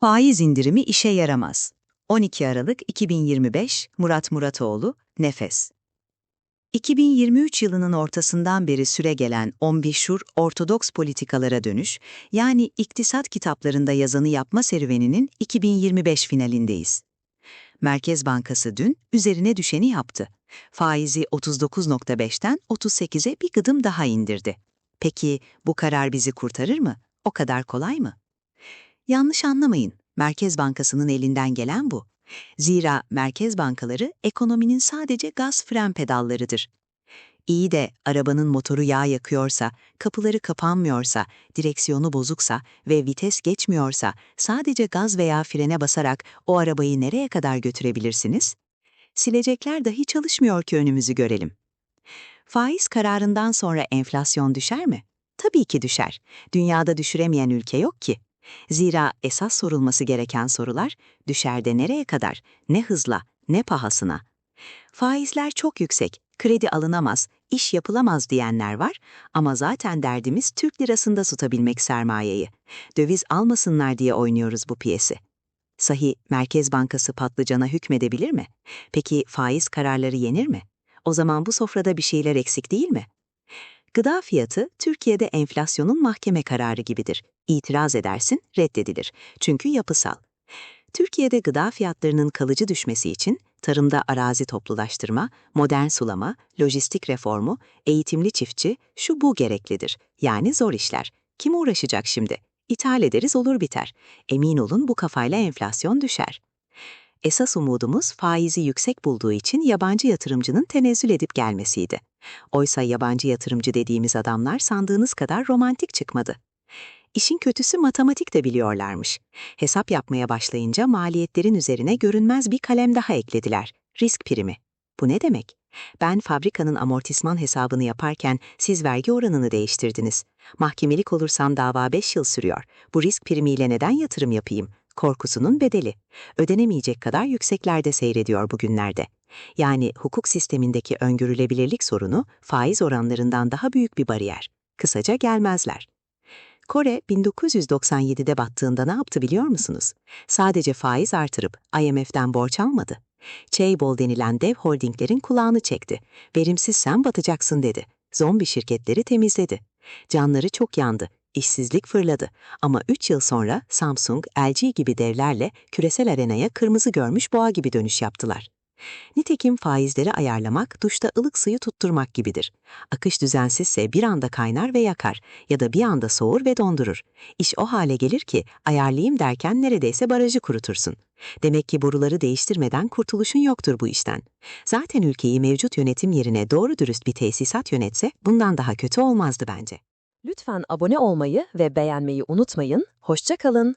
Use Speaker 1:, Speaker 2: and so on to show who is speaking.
Speaker 1: Faiz indirimi işe yaramaz. 12 Aralık 2025 Murat Muratoğlu, Nefes. 2023 yılının ortasından beri süre gelen 11 şur ortodoks politikalara dönüş, yani iktisat kitaplarında yazanı yapma serüveninin 2025 finalindeyiz. Merkez Bankası dün üzerine düşeni yaptı. Faizi 39.5'ten 38'e bir gıdım daha indirdi. Peki bu karar bizi kurtarır mı? O kadar kolay mı? Yanlış anlamayın, Merkez Bankası'nın elinden gelen bu. Zira merkez bankaları ekonominin sadece gaz fren pedallarıdır. İyi de arabanın motoru yağ yakıyorsa, kapıları kapanmıyorsa, direksiyonu bozuksa ve vites geçmiyorsa sadece gaz veya frene basarak o arabayı nereye kadar götürebilirsiniz? Silecekler dahi çalışmıyor ki önümüzü görelim. Faiz kararından sonra enflasyon düşer mi? Tabii ki düşer. Dünyada düşüremeyen ülke yok ki. Zira esas sorulması gereken sorular düşerde nereye kadar, ne hızla, ne pahasına. Faizler çok yüksek, kredi alınamaz, iş yapılamaz diyenler var ama zaten derdimiz Türk lirasında tutabilmek sermayeyi. Döviz almasınlar diye oynuyoruz bu piyesi. Sahi Merkez Bankası patlıcana hükmedebilir mi? Peki faiz kararları yenir mi? O zaman bu sofrada bir şeyler eksik değil mi? Gıda fiyatı Türkiye'de enflasyonun mahkeme kararı gibidir. İtiraz edersin, reddedilir. Çünkü yapısal. Türkiye'de gıda fiyatlarının kalıcı düşmesi için tarımda arazi toplulaştırma, modern sulama, lojistik reformu, eğitimli çiftçi, şu bu gereklidir. Yani zor işler. Kim uğraşacak şimdi? İthal ederiz olur biter. Emin olun bu kafayla enflasyon düşer. Esas umudumuz faizi yüksek bulduğu için yabancı yatırımcının tenezzül edip gelmesiydi. Oysa yabancı yatırımcı dediğimiz adamlar sandığınız kadar romantik çıkmadı. İşin kötüsü matematik de biliyorlarmış. Hesap yapmaya başlayınca maliyetlerin üzerine görünmez bir kalem daha eklediler. Risk primi. Bu ne demek? Ben fabrikanın amortisman hesabını yaparken siz vergi oranını değiştirdiniz. Mahkemelik olursam dava 5 yıl sürüyor. Bu risk primiyle neden yatırım yapayım? Korkusunun bedeli. Ödenemeyecek kadar yükseklerde seyrediyor bugünlerde. Yani hukuk sistemindeki öngörülebilirlik sorunu faiz oranlarından daha büyük bir bariyer. Kısaca gelmezler. Kore 1997'de battığında ne yaptı biliyor musunuz? Sadece faiz artırıp IMF'den borç almadı. Chaebol denilen dev holdinglerin kulağını çekti. Verimsizsen batacaksın dedi. Zombi şirketleri temizledi. Canları çok yandı. İşsizlik fırladı. Ama 3 yıl sonra Samsung, LG gibi devlerle küresel arenaya kırmızı görmüş boğa gibi dönüş yaptılar. Nitekim faizleri ayarlamak duşta ılık suyu tutturmak gibidir. Akış düzensizse bir anda kaynar ve yakar ya da bir anda soğur ve dondurur. İş o hale gelir ki ayarlayayım derken neredeyse barajı kurutursun. Demek ki boruları değiştirmeden kurtuluşun yoktur bu işten. Zaten ülkeyi mevcut yönetim yerine doğru dürüst bir tesisat yönetse bundan daha kötü olmazdı bence.
Speaker 2: Lütfen abone olmayı ve beğenmeyi unutmayın. Hoşça kalın.